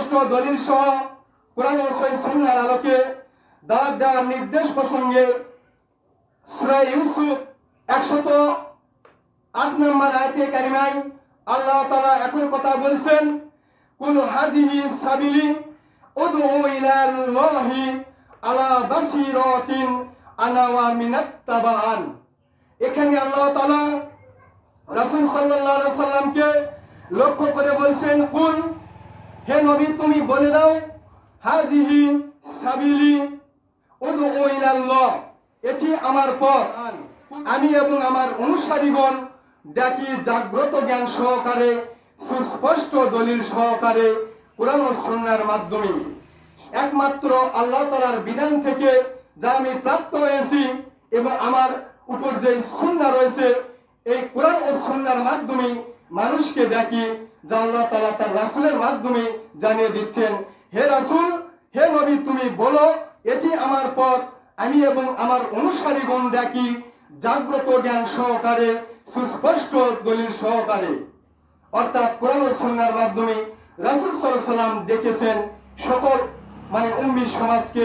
সুস্পষ্ট দলিল সহ কোরআন ও সুন্নাহর আলোকে দাওয়াত দেওয়ার নির্দেশ প্রসঙ্গে ইউসুফ একশত আট নম্বর আয়তে কারিমাই আল্লাহ তাআলা একই কথা বলছেন, কুল হাজিহি সাবিলি আলা বাসিরাতিন আনা ওয়া মিনাত্তাবান এখানে আল্লাহ তাআলা রাসূল সাল্লাল্লাহু আলাইহি সাল্লামকে লক্ষ্য করে বলছেন, কুল নবী, তুমি বলে দাও, হাজিহি সাবিলি, উদউ ইলাল্লাহ, এটি আমার পথ। আমি এবং আমার অনুসারীগণ ডাকি জাগ্রত জ্ঞান সহকারে, সুস্পষ্ট দলিল সহকারে কোরআন ও সুন্নাহর মাধ্যমে। একমাত্র আল্লাহ তাআলার বিধান থেকে যা আমি প্রাপ্ত হয়েছি এবং আমার উপর যে সুন্নাহ রয়েছে, এই কোরআন ও সুন্নাহর মাধ্যমে মানুষকে ডাকি, যা আল্লাহ তাআলা তার রাসূলের মাধ্যমে জানিয়ে দিচ্ছেন, হে রাসূল, হে নবী, তুমি বলো, এটি আমার পথ। আমি এবং আমার অনুসারীগণ ডাকি, জাগ্রত জ্ঞান সহকারে, সুস্পষ্ট দলিল সহকারে। অর্থাৎ কোরআন ও সুন্নাহর মাধ্যমে রাসূল সাল্লাম ডেকেছেন সকল মানে উম্মি সমাজকে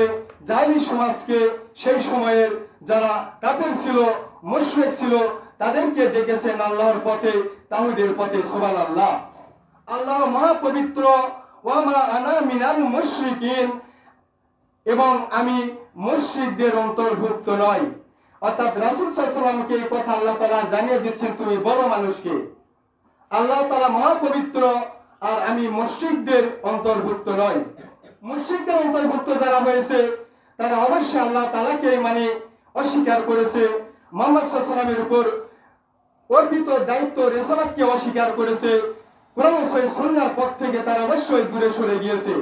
জাহিলি সমাজকে, সেই সময়ের যারা কাফের ছিল, মুশরিক ছিল তাদেরকে ডেকেছেন আল্লাহর পথে, তাওহীদের পথে, সুবহানাল্লাহ। আল্লাহ মহাপবিত্র ওয়া মা আনা মিনাল এবং আমি মুশরিকদের অন্তর্ভুক্ত নই। অর্থাৎ রাসূল সাল্লামকে এই কথা আল্লাহ তালা জানিয়ে দিচ্ছেন, তুমি বড় মানুষকে। আল্লাহ তাআলা মহাপবিত্র, আর আমি মুশরিকদের অন্তর্ভুক্ত নই। মুশরিকদের অন্তর্ভুক্ত যারা হয়েছে, তারা অবশ্যই আল্লাহ তালাকে মানে অস্বীকার করেছে। মোহাম্মদ উপর অর্পিত দায়িত্ব রেসালাতকে অস্বীকার করেছে। কোরআন সন্ধ্যার পথ থেকে তারা অবশ্যই দূরে সরে গিয়েছে।